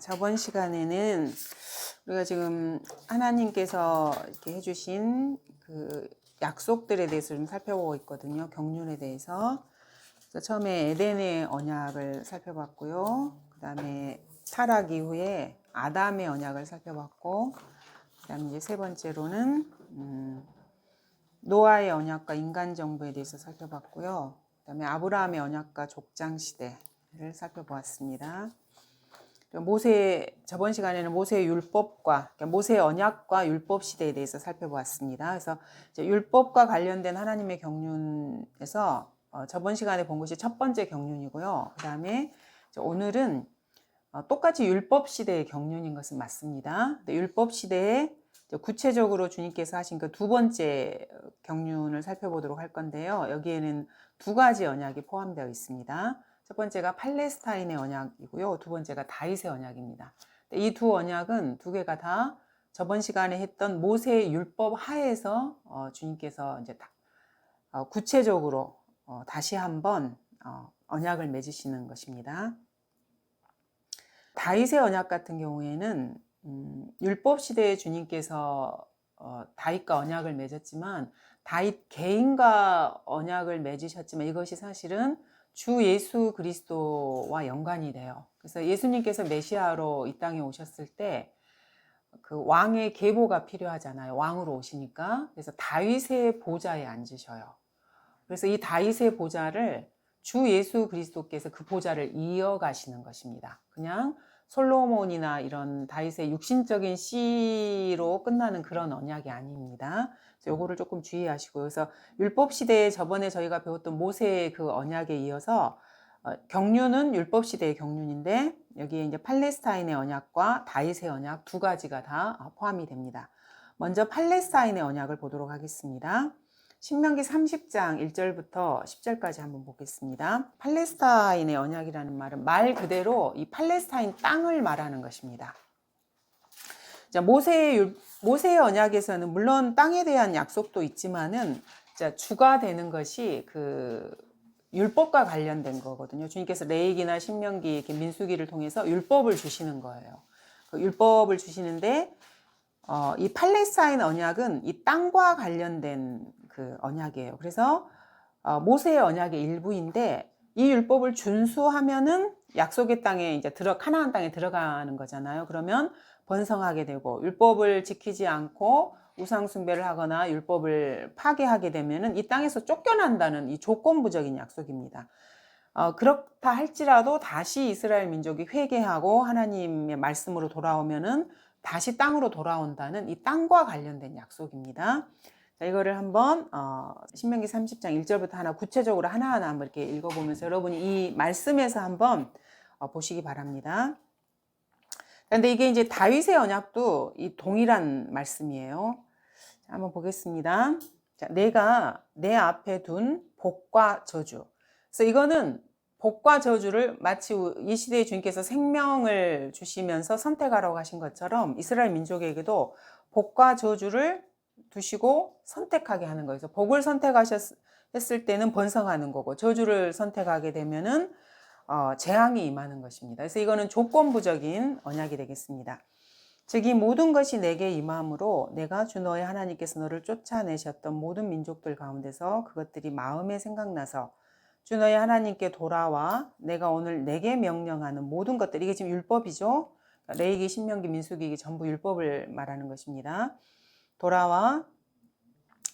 저번 시간에는 우리가 지금 하나님께서 이렇게 해주신 그 약속들에 대해서 좀 살펴보고 있거든요. 경륜에 대해서. 그래서 처음에 에덴의 언약을 살펴봤고요. 그 다음에 타락 이후에 아담의 언약을 살펴봤고, 그 다음에 이제 세 번째로는, 음, 노아의 언약과 인간 정부에 대해서 살펴봤고요. 그 다음에 아브라함의 언약과 족장 시대를 살펴보았습니다. 모세 저번 시간에는 모세의 율법과 그러니까 모세의 언약과 율법 시대에 대해서 살펴보았습니다. 그래서 율법과 관련된 하나님의 경륜에서 어, 저번 시간에 본 것이 첫 번째 경륜이고요. 그 다음에 오늘은 어, 똑같이 율법 시대의 경륜인 것은 맞습니다. 율법 시대에 구체적으로 주님께서 하신 그 두 번째 경륜을 살펴보도록 할 건데요. 여기에는 두 가지 언약이 포함되어 있습니다. 첫 번째가 팔레스타인의 언약이고요. 두 번째가 다윗의 언약입니다. 이 두 언약은 두 개가 다 저번 시간에 했던 모세의 율법 하에서 어, 주님께서 이제 다, 어, 구체적으로 어, 다시 한번 어, 언약을 맺으시는 것입니다. 다윗의 언약 같은 경우에는 음, 율법 시대에 주님께서 어, 다윗과 언약을 맺었지만 다윗 개인과 언약을 맺으셨지만 이것이 사실은 주 예수 그리스도와 연관이 돼요. 그래서 예수님께서 메시아로 이 땅에 오셨을 때 그 왕의 계보가 필요하잖아요. 왕으로 오시니까. 그래서 다윗의 보좌에 앉으셔요. 그래서 이 다윗의 보좌를 주 예수 그리스도께서 그 보좌를 이어가시는 것입니다. 그냥 솔로몬이나 이런 다윗의 육신적인 씨로 끝나는 그런 언약이 아닙니다. 요거를 조금 주의하시고 그래서 율법 시대에 저번에 저희가 배웠던 모세의 그 언약에 이어서 어, 경륜은 율법 시대의 경륜인데 여기에 이제 팔레스타인의 언약과 다윗의 언약 두 가지가 다 어, 포함이 됩니다. 먼저 팔레스타인의 언약을 보도록 하겠습니다. 신명기 30장 1절부터 10절까지 한번 보겠습니다. 팔레스타인의 언약이라는 말은 말 그대로 이 팔레스타인 땅을 말하는 것입니다. 자, 모세의 모세의 언약에서는 물론 땅에 대한 약속도 있지만은 자, 주가 되는 것이 그 율법과 관련된 거거든요. 주님께서 레이기나 신명기, 민수기를 통해서 율법을 주시는 거예요. 그 율법을 주시는데 어, 이 팔레스타인 언약은 이 땅과 관련된 그 언약이에요. 그래서 어, 모세의 언약의 일부인데 이 율법을 준수하면은 약속의 땅에 이제 들어 카나안 땅에 들어가는 거잖아요. 그러면 번성하게 되고 율법을 지키지 않고 우상 숭배를 하거나 율법을 파괴하게 되면은 이 땅에서 쫓겨난다는 이 조건부적인 약속입니다. 어, 그렇다 할지라도 다시 이스라엘 민족이 회개하고 하나님의 말씀으로 돌아오면은 다시 땅으로 돌아온다는 이 땅과 관련된 약속입니다. 자, 이거를 한번 어, 신명기 30장 1절부터 하나 구체적으로 하나하나 한번 이렇게 읽어보면서 여러분이 이 말씀에서 한번 어, 보시기 바랍니다. 그런데 이게 이제 다윗의 언약도 이 동일한 말씀이에요. 자, 한번 보겠습니다. 자, 내가 내 앞에 둔 복과 저주. 그래서 이거는 복과 저주를 마치 이 시대의 주님께서 생명을 주시면서 선택하라고 하신 것처럼 이스라엘 민족에게도 복과 저주를 두시고 선택하게 하는 거예요. 복을 선택하셨을 때는 번성하는 거고 저주를 선택하게 되면은 어, 재앙이 임하는 것입니다. 그래서 이거는 조건부적인 언약이 되겠습니다. 즉 이 모든 것이 내게 임함으로 내가 주 너의 하나님께서 너를 쫓아내셨던 모든 민족들 가운데서 그것들이 마음에 생각나서 주 너의 하나님께 돌아와 내가 오늘 내게 명령하는 모든 것들 이게 지금 율법이죠. 레이기, 신명기, 민수기 전부 율법을 말하는 것입니다. 돌아와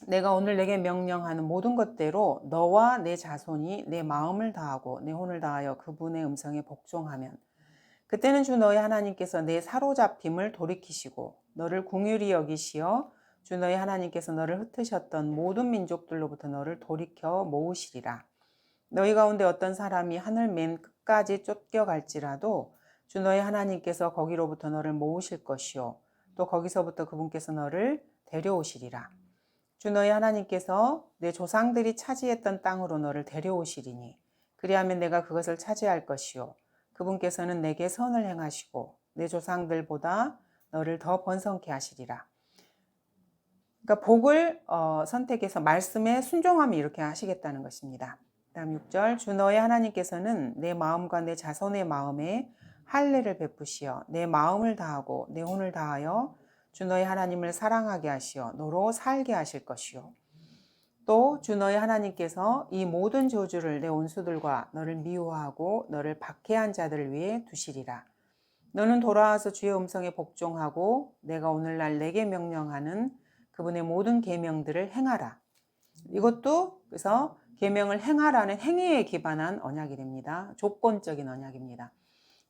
내가 오늘 내게 명령하는 모든 것대로 너와 내 자손이 내 마음을 다하고 내 혼을 다하여 그분의 음성에 복종하면 그때는 주 너의 하나님께서 내 사로잡힘을 돌이키시고 너를 궁휼히 여기시어 주 너의 하나님께서 너를 흩으셨던 모든 민족들로부터 너를 돌이켜 모으시리라. 너희 가운데 어떤 사람이 하늘 맨 끝까지 쫓겨갈지라도 주 너의 하나님께서 거기로부터 너를 모으실 것이요 또 거기서부터 그분께서 너를 데려오시리라. 주 너희 하나님께서 내 조상들이 차지했던 땅으로 너를 데려오시리니 그리하면 내가 그것을 차지할 것이요 그분께서는 내게 선을 행하시고 내 조상들보다 너를 더 번성케 하시리라. 그러니까 복을 어, 선택해서 말씀에 순종함이 이렇게 하시겠다는 것입니다. 다음 6절 주 너의 하나님께서는 내 마음과 내 자손의 마음에 할례를 베푸시어 내 마음을 다하고 내 혼을 다하여 주 너희 하나님을 사랑하게 하시어 너로 살게 하실 것이요 또 주 너희 하나님께서 이 모든 저주를 내 온수들과 너를 미워하고 너를 박해한 자들을 위해 두시리라 너는 돌아와서 주의 음성에 복종하고 내가 오늘날 내게 명령하는 그분의 모든 계명들을 행하라 이것도 그래서 계명을 행하라는 행위에 기반한 언약이 됩니다. 조건적인 언약입니다.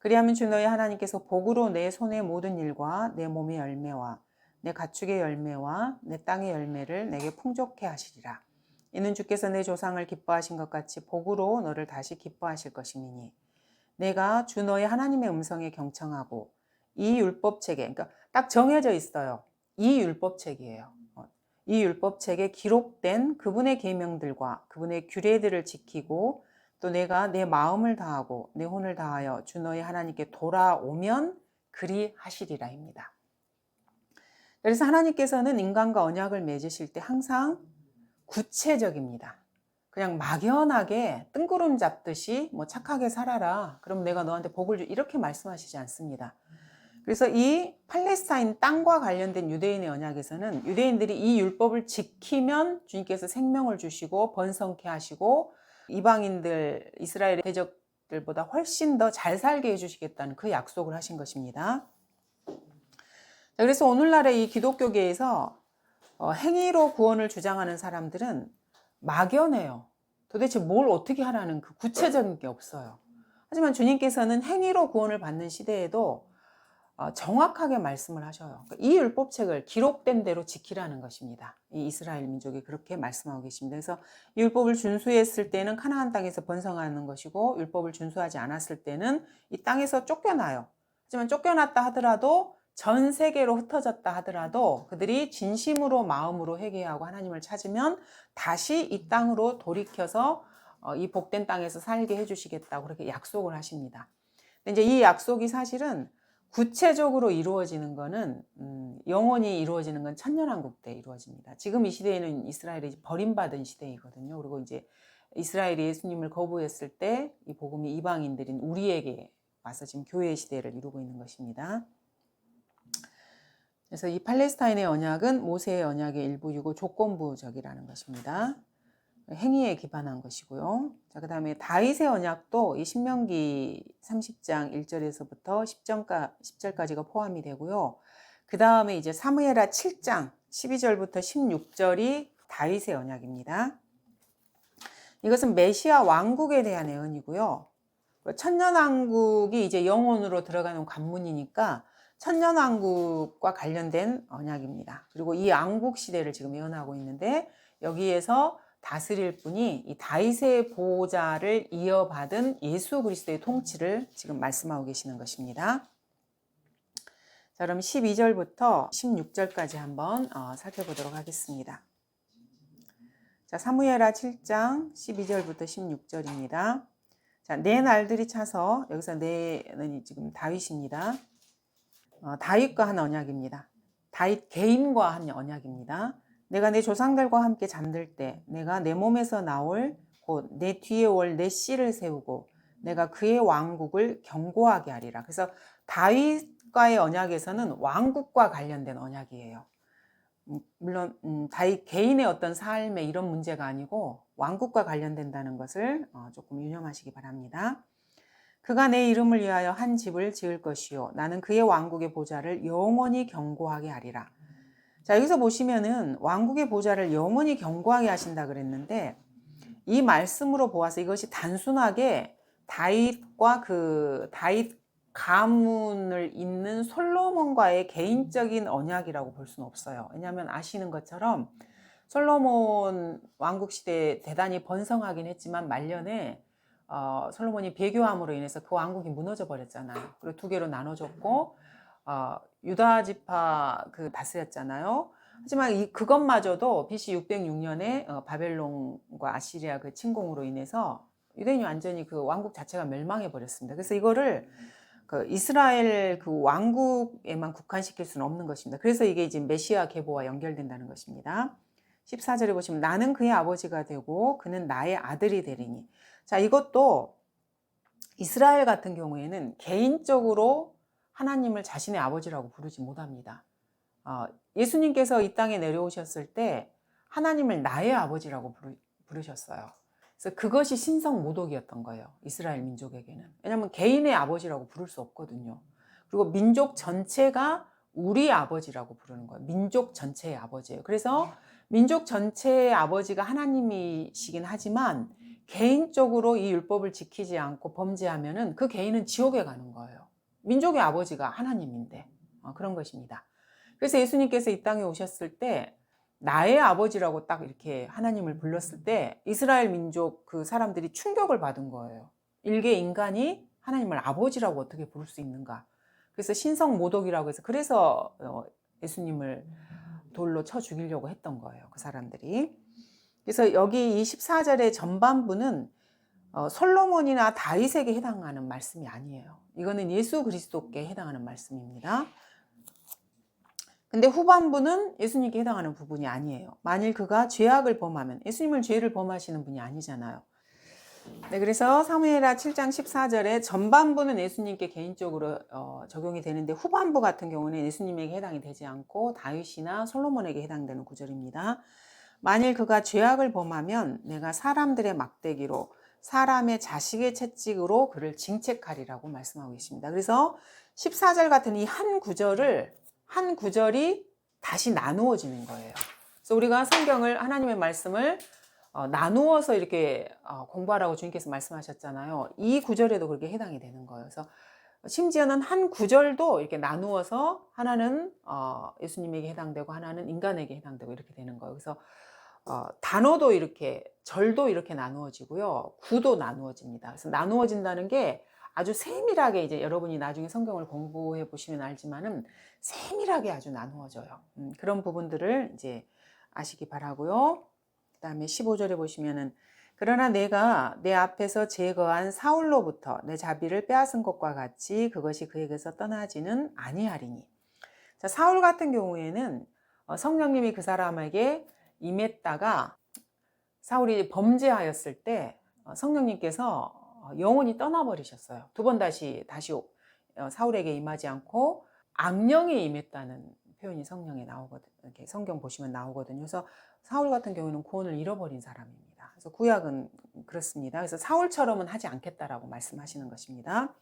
그리하면 주 너희 하나님께서 복으로 내 손의 모든 일과 내 몸의 열매와 내 가축의 열매와 내 땅의 열매를 내게 풍족해 하시리라. 이는 주께서 내 조상을 기뻐하신 것 같이 복으로 너를 다시 기뻐하실 것임이니 내가 주 너희 하나님의 음성에 경청하고 이 율법책에 그러니까 딱 정해져 있어요. 이 율법책이에요. 이 율법책에 기록된 그분의 계명들과 그분의 규례들을 지키고 또 내가 내 마음을 다하고 내 혼을 다하여 주 너희 하나님께 돌아오면 그리 하시리라입니다. 그래서 하나님께서는 인간과 언약을 맺으실 때 항상 구체적입니다. 그냥 막연하게 뜬구름 잡듯이 뭐 착하게 살아라. 그럼 내가 너한테 복을 주 이렇게 말씀하시지 않습니다. 그래서 이 팔레스타인 땅과 관련된 유대인의 언약에서는 유대인들이 이 율법을 지키면 주님께서 생명을 주시고 번성케 하시고 이방인들 이스라엘의 대적들보다 훨씬 더 잘 살게 해주시겠다는 그 약속을 하신 것입니다. 그래서 오늘날의 이 기독교계에서 어, 행위로 구원을 주장하는 사람들은 막연해요. 도대체 뭘 어떻게 하라는 그 구체적인 게 없어요. 하지만 주님께서는 행위로 구원을 받는 시대에도 어, 정확하게 말씀을 하셔요. 그러니까 이 율법책을 기록된 대로 지키라는 것입니다. 이 이스라엘 민족이 그렇게 말씀하고 계십니다. 그래서 이 율법을 준수했을 때는 카나안 땅에서 번성하는 것이고 율법을 준수하지 않았을 때는 이 땅에서 쫓겨나요. 하지만 쫓겨났다 하더라도 전 세계로 흩어졌다 하더라도 그들이 진심으로 마음으로 회개하고 하나님을 찾으면 다시 이 땅으로 돌이켜서 어, 이 복된 땅에서 살게 해주시겠다고 그렇게 약속을 하십니다. 근데 이제 이 약속이 사실은 구체적으로 이루어지는 것은 음, 영원히 이루어지는 건 천년왕국 때 이루어집니다. 지금 이 시대에는 이스라엘이 버림받은 시대이거든요. 그리고 이제 이스라엘이 예수님을 거부했을 때 이 복음이 이방인들인 우리에게 와서 지금 교회 시대를 이루고 있는 것입니다. 그래서 이 팔레스타인의 언약은 모세의 언약의 일부이고 조건부적이라는 것입니다. 행위에 기반한 것이고요. 자, 그 다음에 다윗의 언약도 이 신명기 30장 1절에서부터 10절까, 10절까지가 포함이 되고요. 그 다음에 이제 사무엘하 7장 12절부터 16절이 다윗의 언약입니다. 이것은 메시아 왕국에 대한 예언이고요. 천년왕국이 이제 영혼으로 들어가는 관문이니까 천년왕국과 관련된 언약입니다. 그리고 이 왕국 시대를 지금 예언하고 있는데 여기에서 다스릴 분이 이 다윗의 보호자를 이어받은 예수 그리스도의 통치를 지금 말씀하고 계시는 것입니다. 자, 그럼 12절부터 16절까지 한번 어, 살펴보도록 하겠습니다. 자, 사무엘하 7장 12절부터 16절입니다. 자, 내 날들이 차서 여기서 내는 지금 다윗입니다. 어, 다윗과 한 언약입니다. 다윗 개인과 한 언약입니다. 내가 내 조상들과 함께 잠들 때 내가 내 몸에서 나올 곧 내 뒤에 올 내 씨를 세우고 내가 그의 왕국을 견고하게 하리라. 그래서 다윗과의 언약에서는 왕국과 관련된 언약이에요. 음, 물론 음, 다윗 개인의 어떤 삶의 이런 문제가 아니고 왕국과 관련된다는 것을 어, 조금 유념하시기 바랍니다. 그가 내 이름을 위하여 한 집을 지을 것이요 나는 그의 왕국의 보좌를 영원히 견고하게 하리라. 자, 여기서 보시면은 왕국의 보좌를 영원히 견고하게 하신다 그랬는데 이 말씀으로 보아서 이것이 단순하게 다윗과 그 다윗 가문을 잇는 솔로몬과의 개인적인 언약이라고 볼 수는 없어요. 왜냐하면 아시는 것처럼 솔로몬 왕국 시대에 대단히 번성하긴 했지만 말년에 어, 솔로몬이 배교함으로 인해서 그 왕국이 무너져 버렸잖아요. 그리고 두 개로 나눠졌고 어, 유다 지파 그 다스였잖아요. 하지만 이 그것마저도 BC 606년에 어, 바벨론과 아시리아 그 침공으로 인해서 유대인이 완전히 그 왕국 자체가 멸망해 버렸습니다. 그래서 이거를 그 이스라엘 그 왕국에만 국한시킬 수는 없는 것입니다. 그래서 이게 이제 메시아 계보와 연결된다는 것입니다. 14절에 보시면 나는 그의 아버지가 되고 그는 나의 아들이 되리니. 자, 이것도 이스라엘 같은 경우에는 개인적으로 하나님을 자신의 아버지라고 부르지 못합니다. 어, 예수님께서 이 땅에 내려오셨을 때 하나님을 나의 아버지라고 부르, 부르셨어요. 그래서 그것이 신성 모독이었던 거예요. 이스라엘 민족에게는. 왜냐하면 개인의 아버지라고 부를 수 없거든요. 그리고 민족 전체가 우리 아버지라고 부르는 거예요. 민족 전체의 아버지예요. 그래서 민족 전체의 아버지가 하나님이시긴 하지만 개인적으로 이 율법을 지키지 않고 범죄하면은 그 개인은 지옥에 가는 거예요. 민족의 아버지가 하나님인데 어, 그런 것입니다. 그래서 예수님께서 이 땅에 오셨을 때 나의 아버지라고 딱 이렇게 하나님을 불렀을 때 이스라엘 민족 그 사람들이 충격을 받은 거예요. 일개 인간이 하나님을 아버지라고 어떻게 부를 수 있는가? 그래서 신성 모독이라고 해서 그래서 어, 예수님을 돌로 쳐 죽이려고 했던 거예요. 그 사람들이. 그래서 여기 이 14절의 전반부는 어, 솔로몬이나 다윗에게 해당하는 말씀이 아니에요. 이거는 예수 그리스도께 해당하는 말씀입니다. 근데 후반부는 예수님께 해당하는 부분이 아니에요. 만일 그가 죄악을 범하면 예수님을 죄를 범하시는 분이 아니잖아요. 네, 그래서 사무엘하 7장 14절에 전반부는 예수님께 개인적으로 어, 적용이 되는데 후반부 같은 경우는 예수님에게 해당이 되지 않고 다윗이나 솔로몬에게 해당되는 구절입니다. 만일 그가 죄악을 범하면 내가 사람들의 막대기로 사람의 자식의 채찍으로 그를 징책하리라고 말씀하고 계십니다. 그래서 14절 같은 이 한 구절을 한 구절이 다시 나누어지는 거예요. 그래서 우리가 성경을 하나님의 말씀을 어, 나누어서 이렇게 어, 공부하라고 주님께서 말씀하셨잖아요. 이 구절에도 그렇게 해당이 되는 거예요. 그래서 심지어는 한 구절도 이렇게 나누어서 하나는 어, 예수님에게 해당되고 하나는 인간에게 해당되고 이렇게 되는 거예요. 그래서 어, 단어도 이렇게 절도 이렇게 나누어지고요. 구도 나누어집니다. 그래서 나누어진다는 게 아주 세밀하게 이제 여러분이 나중에 성경을 공부해 보시면 알지만은 세밀하게 아주 나누어져요. 음, 그런 부분들을 이제 아시기 바라고요. 그다음에 15절에 보시면은 그러나 내가 내 앞에서 제거한 사울로부터 내 자비를 빼앗은 것과 같이 그것이 그에게서 떠나지는 아니하리니. 자, 사울 같은 경우에는 어, 성령님이 그 사람에게 임했다가 사울이 범죄하였을 때 어, 성령님께서 어, 영혼이 떠나버리셨어요. 두 번 다시 다시 어, 사울에게 임하지 않고 악령에 임했다는 표현이 성령에 나오거든요. 이렇게 성경 보시면 나오거든요. 그래서 사울 같은 경우는 구원을 잃어버린 사람입니다. 그래서 구약은 그렇습니다. 그래서 사울처럼은 하지 않겠다라고 말씀하시는 것입니다.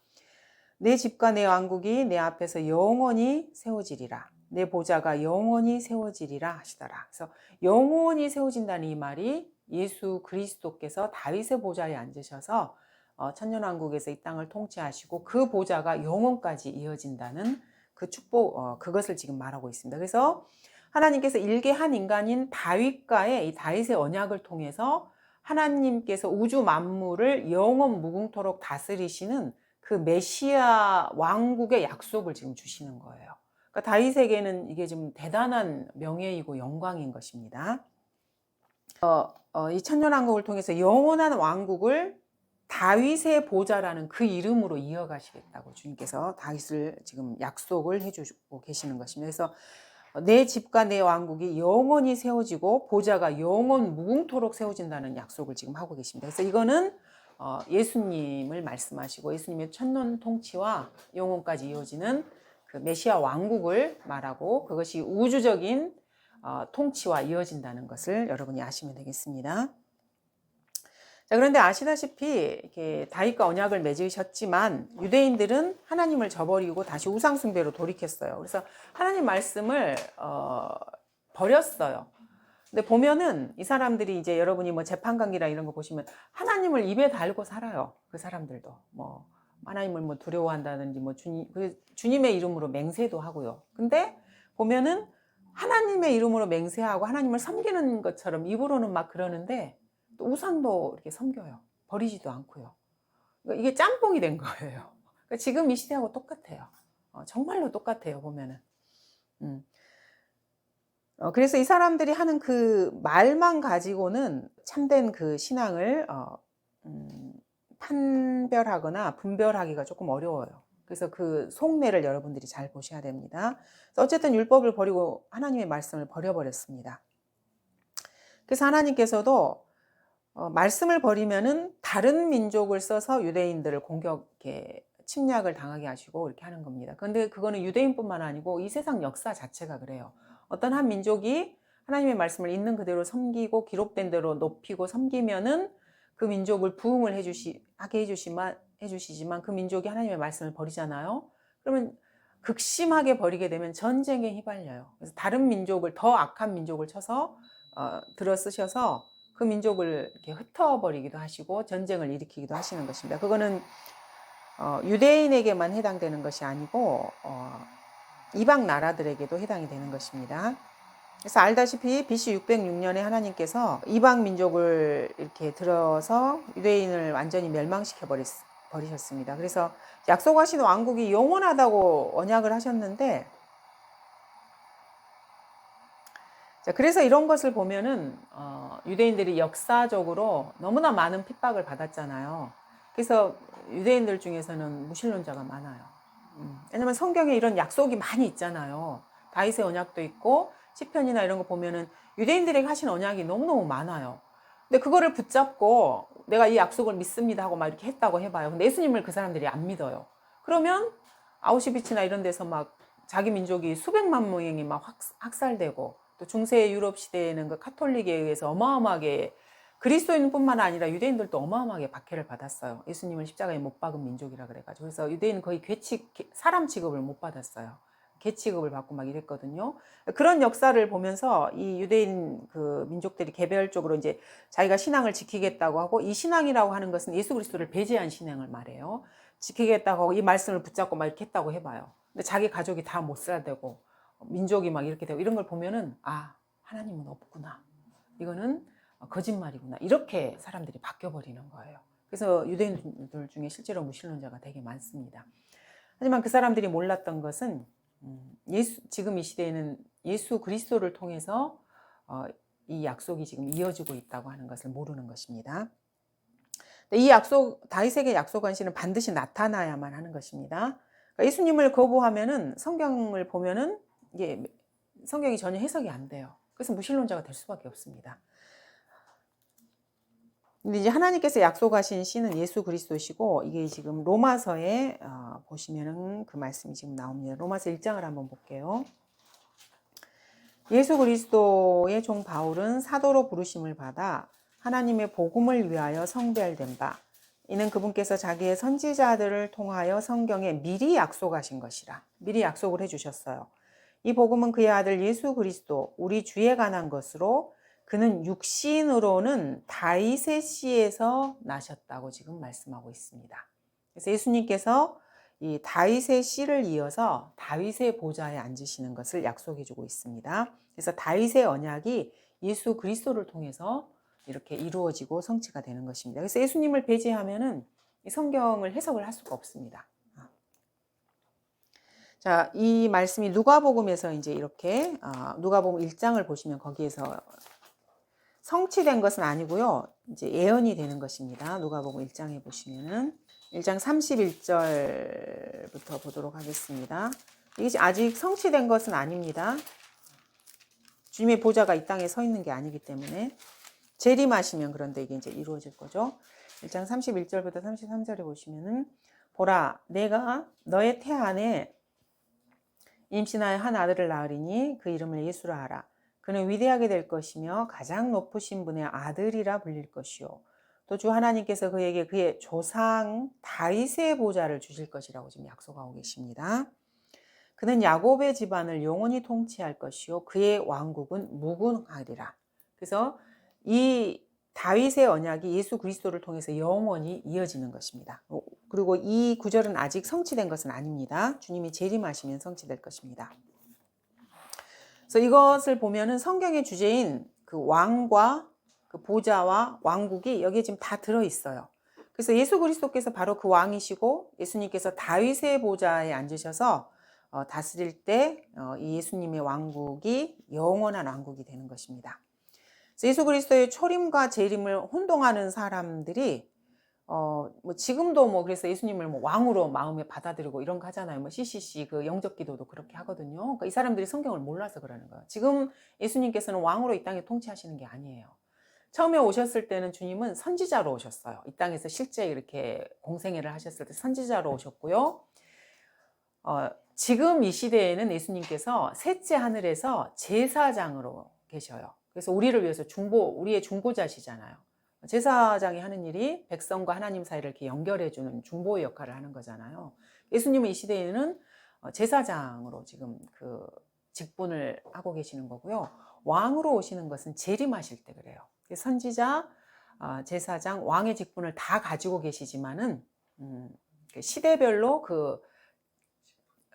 내 집과 내 왕국이 내 앞에서 영원히 세워지리라. 내 보좌가 영원히 세워지리라 하시더라. 그래서 영원히 세워진다는 이 말이 예수 그리스도께서 다윗의 보좌에 앉으셔서 어, 천년왕국에서 이 땅을 통치하시고 그 보좌가 영원까지 이어진다는 그 축복, 어, 그것을 지금 말하고 있습니다. 그래서 하나님께서 일개 한 인간인 다윗과의 이 다윗의 언약을 통해서 하나님께서 우주 만물을 영원 무궁토록 다스리시는 그 메시아 왕국의 약속을 지금 주시는 거예요. 그러니까 다윗에게는 이게 좀 대단한 명예이고 영광인 것입니다. 어, 어, 이 천년왕국을 통해서 영원한 왕국을 다윗의 보좌라는 그 이름으로 이어가시겠다고 주님께서 다윗을 지금 약속을 해주고 계시는 것입니다. 그래서 내 집과 내 왕국이 영원히 세워지고 보좌가 영원 무궁토록 세워진다는 약속을 지금 하고 계십니다. 그래서 이거는 어, 예수님을 말씀하시고 예수님의 천년 통치와 영원까지 이어지는 그 메시아 왕국을 말하고 그것이 우주적인 어, 통치와 이어진다는 것을 여러분이 아시면 되겠습니다. 자, 그런데 아시다시피 다윗과 언약을 맺으셨지만 유대인들은 하나님을 저버리고 다시 우상 숭배로 돌이켰어요. 그래서 하나님 말씀을 어, 버렸어요. 근데 보면은 이 사람들이 이제 여러분이 뭐 재판 관계라 이런 거 보시면 하나님을 입에 달고 살아요. 그 사람들도 뭐 하나님을 뭐 두려워한다든지 뭐 주님 그 주님의 이름으로 맹세도 하고요. 근데 보면은 하나님의 이름으로 맹세하고 하나님을 섬기는 것처럼 입으로는 막 그러는데 또 우상도 이렇게 섬겨요. 버리지도 않고요. 그러니까 이게 짬뽕이 된 거예요. 그러니까 지금 이 시대하고 똑같아요. 어, 정말로 똑같아요, 보면은. 음. 어, 그래서 이 사람들이 하는 그 말만 가지고는 참된 그 신앙을 어, 음, 판별하거나 분별하기가 조금 어려워요. 그래서 그 속내를 여러분들이 잘 보셔야 됩니다. 어쨌든 율법을 버리고 하나님의 말씀을 버려버렸습니다. 그래서 하나님께서도 어, 말씀을 버리면은 다른 민족을 써서 유대인들을 공격에 침략을 당하게 하시고 이렇게 하는 겁니다. 그런데 그거는 유대인뿐만 아니고 이 세상 역사 자체가 그래요. 어떤 한 민족이 하나님의 말씀을 있는 그대로 섬기고 기록된 대로 높이고 섬기면은 그 민족을 부흥을 해주시 하게 해주시만 해주시지만 그 민족이 하나님의 말씀을 버리잖아요. 그러면 극심하게 버리게 되면 전쟁에 휘발려요. 그래서 다른 민족을 더 악한 민족을 쳐서 어, 들어 쓰셔서 그 민족을 이렇게 흩어버리기도 하시고 전쟁을 일으키기도 하시는 것입니다. 그거는 어, 유대인에게만 해당되는 것이 아니고 어, 이방 나라들에게도 해당이 되는 것입니다. 그래서 알다시피 BC 606년에 하나님께서 이방 민족을 이렇게 들어서 유대인을 완전히 멸망시켜 버리셨습니다. 그래서 약속하신 왕국이 영원하다고 언약을 하셨는데 자, 그래서 이런 것을 보면은 어, 유대인들이 역사적으로 너무나 많은 핍박을 받았잖아요. 그래서 유대인들 중에서는 무신론자가 많아요. 음, 왜냐면 성경에 이런 약속이 많이 있잖아요. 다윗의 언약도 있고 시편이나 이런 거 보면은 유대인들에게 하신 언약이 너무너무 많아요. 근데 그거를 붙잡고 내가 이 약속을 믿습니다 하고 막 이렇게 했다고 해봐요. 근데 예수님을 그 사람들이 안 믿어요. 그러면 아우슈비츠나 이런 데서 막 자기 민족이 수백만 명이 막 학, 살되고 또 중세 유럽 시대에는 그 카톨릭에 의해서 어마어마하게 그리스도인뿐만 아니라 유대인들도 어마어마하게 박해를 받았어요. 예수님을 십자가에 못 박은 민족이라 그래가지고 그래서 유대인은 거의 괴치 사람 취급을 못 받았어요. 개 취급을 받고 막 이랬거든요. 그런 역사를 보면서 이 유대인 그 민족들이 개별적으로 이제 자기가 신앙을 지키겠다고 하고 이 신앙이라고 하는 것은 예수 그리스도를 배제한 신앙을 말해요. 지키겠다고 하고 이 말씀을 붙잡고 막 이렇게 했다고 해봐요. 근데 자기 가족이 다 못 살되고 민족이 막 이렇게 되고 이런 걸 보면은 아 하나님은 없구나. 이거는 거짓말이구나. 이렇게 사람들이 바뀌어 버리는 거예요. 그래서 유대인들 중에 실제로 무신론자가 되게 많습니다. 하지만 그 사람들이 몰랐던 것은 음, 예수 지금 이 시대에는 예수 그리스도를 통해서 어, 이 약속이 지금 이어지고 있다고 하는 것을 모르는 것입니다. 이 약속 다윗에게 약속한 시는 반드시 나타나야만 하는 것입니다. 그러니까 예수님을 거부하면은 성경을 보면은 이게 성경이 전혀 해석이 안 돼요. 그래서 무신론자가 될 수밖에 없습니다. 근데 이제 하나님께서 약속하신 씨는 예수 그리스도시고 이게 지금 로마서에 어, 보시면은 그 말씀이 지금 나옵니다. 로마서 1장을 한번 볼게요. 예수 그리스도의 종 바울은 사도로 부르심을 받아 하나님의 복음을 위하여 성별된 바 이는 그분께서 자기의 선지자들을 통하여 성경에 미리 약속하신 것이라 미리 약속을 해 주셨어요. 이 복음은 그의 아들 예수 그리스도 우리 주에 관한 것으로 그는 육신으로는 다윗의 씨에서 나셨다고 지금 말씀하고 있습니다. 그래서 예수님께서 이 다윗의 씨를 이어서 다윗의 보좌에 앉으시는 것을 약속해 주고 있습니다. 그래서 다윗의 언약이 예수 그리스도를 통해서 이렇게 이루어지고 성취가 되는 것입니다. 그래서 예수님을 배제하면은 성경을 해석을 할 수가 없습니다. 자, 이 말씀이 누가복음에서 이제 이렇게 아, 누가복음 1장을 보시면 거기에서 성취된 것은 아니고요. 이제 예언이 되는 것입니다. 누가복음 1장에 보시면은 1장 31절부터 보도록 하겠습니다. 이게 아직 성취된 것은 아닙니다. 주님의 보좌가 이 땅에 서 있는 게 아니기 때문에 재림하시면 그런데 이게 이제 이루어질 거죠. 1장 31절부터 33절에 보시면은 보라 내가 너의 태 안에 임신하여 한 아들을 낳으리니 그 이름을 예수라 하라. 그는 위대하게 될 것이며 가장 높으신 분의 아들이라 불릴 것이요. 또 주 하나님께서 그에게 그의 조상 다윗의 보좌를 주실 것이라고 지금 약속하고 계십니다. 그는 야곱의 집안을 영원히 통치할 것이요 그의 왕국은 무궁하리라. 그래서 이 다윗의 언약이 예수 그리스도를 통해서 영원히 이어지는 것입니다. 그리고 이 구절은 아직 성취된 것은 아닙니다. 주님이 재림하시면 성취될 것입니다. 그래서 이것을 보면은 성경의 주제인 그 왕과 그 보좌와 왕국이 여기에 지금 다 들어 있어요. 그래서 예수 그리스도께서 바로 그 왕이시고 예수님께서 다윗의 보좌에 앉으셔서 어, 다스릴 때이 어, 예수님의 왕국이 영원한 왕국이 되는 것입니다. 예수 그리스도의 초림과 재림을 혼동하는 사람들이 어, 뭐 지금도 뭐 그래서 예수님을 뭐 왕으로 마음에 받아들이고 이런 거 하잖아요. 뭐 CCC 그 영적 기도도 그렇게 하거든요. 그러니까 이 사람들이 성경을 몰라서 그러는 거예요. 지금 예수님께서는 왕으로 이 땅에 통치하시는 게 아니에요. 처음에 오셨을 때는 주님은 선지자로 오셨어요. 이 땅에서 실제 이렇게 공생애를 하셨을 때 선지자로 오셨고요. 어, 지금 이 시대에는 예수님께서 셋째 하늘에서 제사장으로 계셔요. 그래서 우리를 위해서 중보, 우리의 중보자시잖아요. 제사장이 하는 일이 백성과 하나님 사이를 이렇게 연결해 주는 중보의 역할을 하는 거잖아요. 예수님은 이 시대에는 어, 제사장으로 지금 그 직분을 하고 계시는 거고요. 왕으로 오시는 것은 재림하실 때 그래요. 선지자, 어, 제사장, 왕의 직분을 다 가지고 계시지만은 음, 그 시대별로 그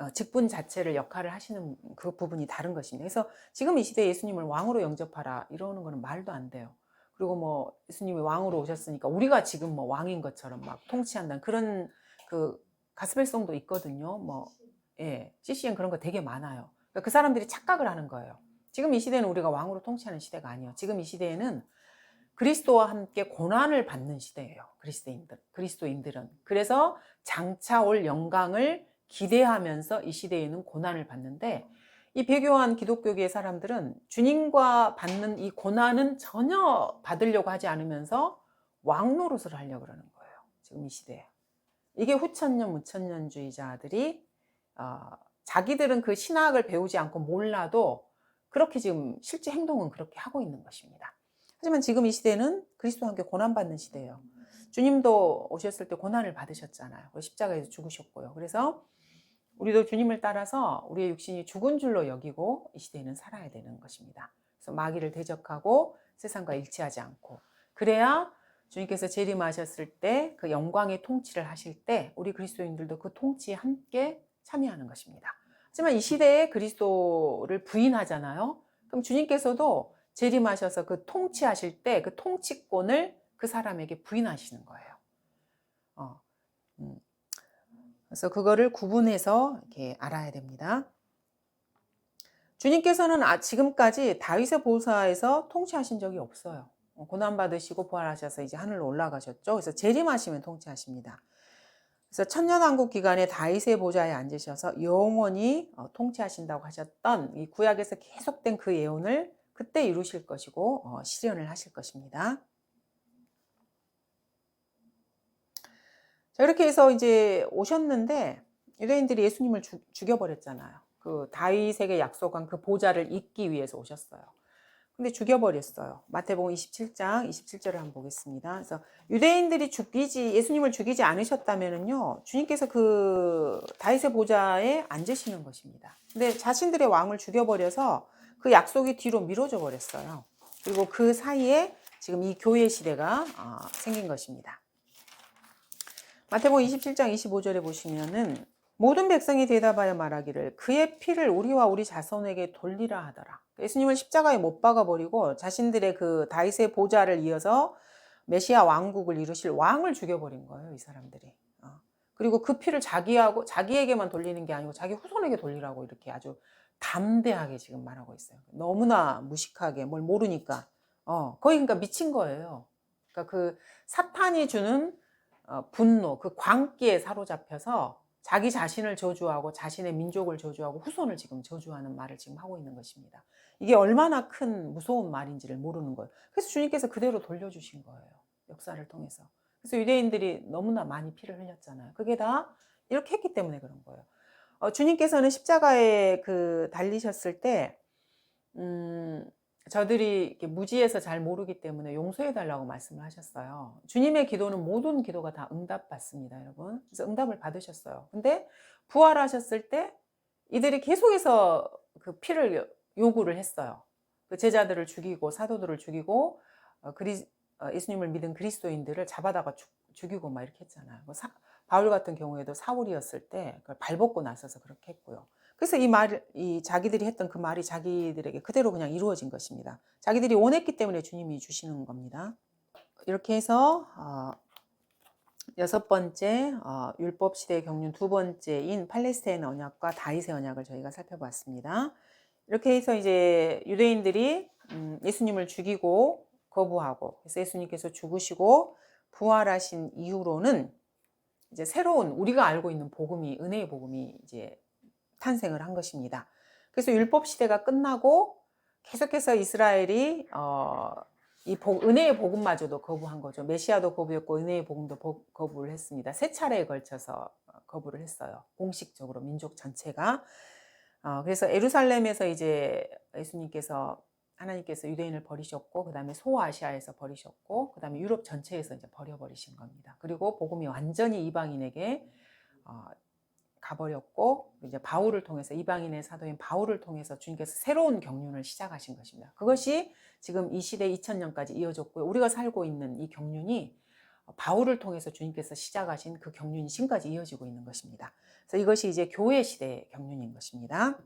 어, 직분 자체를 역할을 하시는 그 부분이 다른 것입니다. 그래서 지금 이 시대에 예수님을 왕으로 영접하라 이러는 거는 말도 안 돼요. 그리고 뭐 예수님이 왕으로 오셨으니까 우리가 지금 뭐 왕인 것처럼 막 통치한다는 그런 그 가스펠송도 있거든요. 뭐 예, CCM 그런 거 되게 많아요. 그러니까 그 사람들이 착각을 하는 거예요. 지금 이 시대는 우리가 왕으로 통치하는 시대가 아니에요. 지금 이 시대에는 그리스도와 함께 고난을 받는 시대예요. 그리스도인들, 그리스도인들은. 그래서 장차 올 영광을 기대하면서 이 시대에는 고난을 받는데 이 배교한 기독교계의 사람들은 주님과 받는 이 고난은 전혀 받으려고 하지 않으면서 왕 노릇을 하려고 그러는 거예요. 지금 이 시대에. 이게 후천년, 무천년주의자들이 어, 자기들은 그 신학을 배우지 않고 몰라도 그렇게 지금 실제 행동은 그렇게 하고 있는 것입니다. 하지만 지금 이 시대는 그리스도와 함께 고난받는 시대예요. 주님도 오셨을 때 고난을 받으셨잖아요. 십자가에서 죽으셨고요. 그래서 우리도 주님을 따라서 우리의 육신이 죽은 줄로 여기고 이 시대에는 살아야 되는 것입니다. 그래서 마귀를 대적하고 세상과 일치하지 않고 그래야 주님께서 재림하셨을 때 그 영광의 통치를 하실 때 우리 그리스도인들도 그 통치에 함께 참여하는 것입니다. 하지만 이 시대에 그리스도를 부인하잖아요. 그럼 주님께서도 재림하셔서 그 통치하실 때 그 통치권을 그 사람에게 부인하시는 거예요. 어, 음. 그래서 그거를 구분해서 이렇게 알아야 됩니다. 주님께서는 아, 지금까지 다윗의 보좌에서 통치하신 적이 없어요. 어, 고난 받으시고 부활하셔서 이제 하늘로 올라가셨죠. 그래서 재림하시면 통치하십니다. 그래서 천년 왕국 기간에 다윗의 보좌에 앉으셔서 영원히 어, 통치하신다고 하셨던 이 구약에서 계속된 그 예언을 그때 이루실 것이고 어, 실현을 하실 것입니다. 자, 이렇게 해서 이제 오셨는데 유대인들이 예수님을 주, 죽여버렸잖아요. 그 다윗에게 약속한 그 보좌를 잇기 위해서 오셨어요. 근데 죽여버렸어요. 마태복음 27장 27절을 한번 보겠습니다. 그래서 유대인들이 죽이지 예수님을 죽이지 않으셨다면은요 주님께서 그 다윗의 보좌에 앉으시는 것입니다. 근데 자신들의 왕을 죽여버려서 그 약속이 뒤로 미뤄져 버렸어요. 그리고 그 사이에 지금 이 교회 시대가 어, 생긴 것입니다. 마태복음 27장 25절에 보시면은 모든 백성이 대답하여 말하기를 그의 피를 우리와 우리 자손에게 돌리라 하더라. 예수님을 십자가에 못 박아 버리고 자신들의 그 다윗의 보좌를 이어서 메시아 왕국을 이루실 왕을 죽여 버린 거예요, 이 사람들이. 어. 그리고 그 피를 자기하고 자기에게만 돌리는 게 아니고 자기 후손에게 돌리라고 이렇게 아주 담대하게 지금 말하고 있어요. 너무나 무식하게 뭘 모르니까. 어, 거의 그러니까 미친 거예요. 그러니까 그 사탄이 주는 어, 분노, 그 광기에 사로잡혀서 자기 자신을 저주하고 자신의 민족을 저주하고 후손을 지금 저주하는 말을 지금 하고 있는 것입니다. 이게 얼마나 큰 무서운 말인지를 모르는 거예요. 그래서 주님께서 그대로 돌려주신 거예요. 역사를 통해서. 그래서 유대인들이 너무나 많이 피를 흘렸잖아요. 그게 다 이렇게 했기 때문에 그런 거예요. 어, 주님께서는 십자가에 그 달리셨을 때, 음, 저들이 무지해서 잘 모르기 때문에 용서해 달라고 말씀을 하셨어요. 주님의 기도는 모든 기도가 다 응답받습니다, 여러분. 그래서 응답을 받으셨어요. 근데 부활하셨을 때 이들이 계속해서 그 피를 요구를 했어요. 그 제자들을 죽이고 사도들을 죽이고 어, 그리, 어, 예수님을 믿은 그리스도인들을 잡아다가 죽, 죽이고 막 이렇게 했잖아요. 뭐 사, 바울 같은 경우에도 사울이었을 때 그걸 발벗고 나서서 그렇게 했고요. 그래서 이 말, 이 자기들이 했던 그 말이 자기들에게 그대로 그냥 이루어진 것입니다. 자기들이 원했기 때문에 주님이 주시는 겁니다. 이렇게 해서 어, 여섯 번째 어, 율법 시대의 경륜 두 번째인 팔레스타인 언약과 다윗의 언약을 저희가 살펴봤습니다. 이렇게 해서 이제 유대인들이 음, 예수님을 죽이고 거부하고 그래서 예수님께서 죽으시고 부활하신 이후로는 이제 새로운 우리가 알고 있는 복음이 은혜의 복음이 이제 탄생을 한 것입니다. 그래서 율법 시대가 끝나고 계속해서 이스라엘이 어, 이 복- 은혜의 복음마저도 거부한 거죠. 메시아도 거부했고 은혜의 복음도 보- 거부를 했습니다. 세 차례에 걸쳐서 거부를 했어요. 공식적으로 민족 전체가. 어, 그래서 에루살렘에서 이제 예수님께서 하나님께서 유대인을 버리셨고 그 다음에 소아시아에서 버리셨고 그 다음에 유럽 전체에서 이제 버려버리신 겁니다. 그리고 복음이 완전히 이방인에게 어, 가버렸고 이제 바울을 통해서 이방인의 사도인 바울을 통해서 주님께서 새로운 경륜을 시작하신 것입니다. 그것이 지금 이 시대 2000년까지 이어졌고요. 우리가 살고 있는 이 경륜이 바울을 통해서 주님께서 시작하신 그 경륜이 지금까지 이어지고 있는 것입니다. 그래서 이것이 이제 교회 시대의 경륜인 것입니다.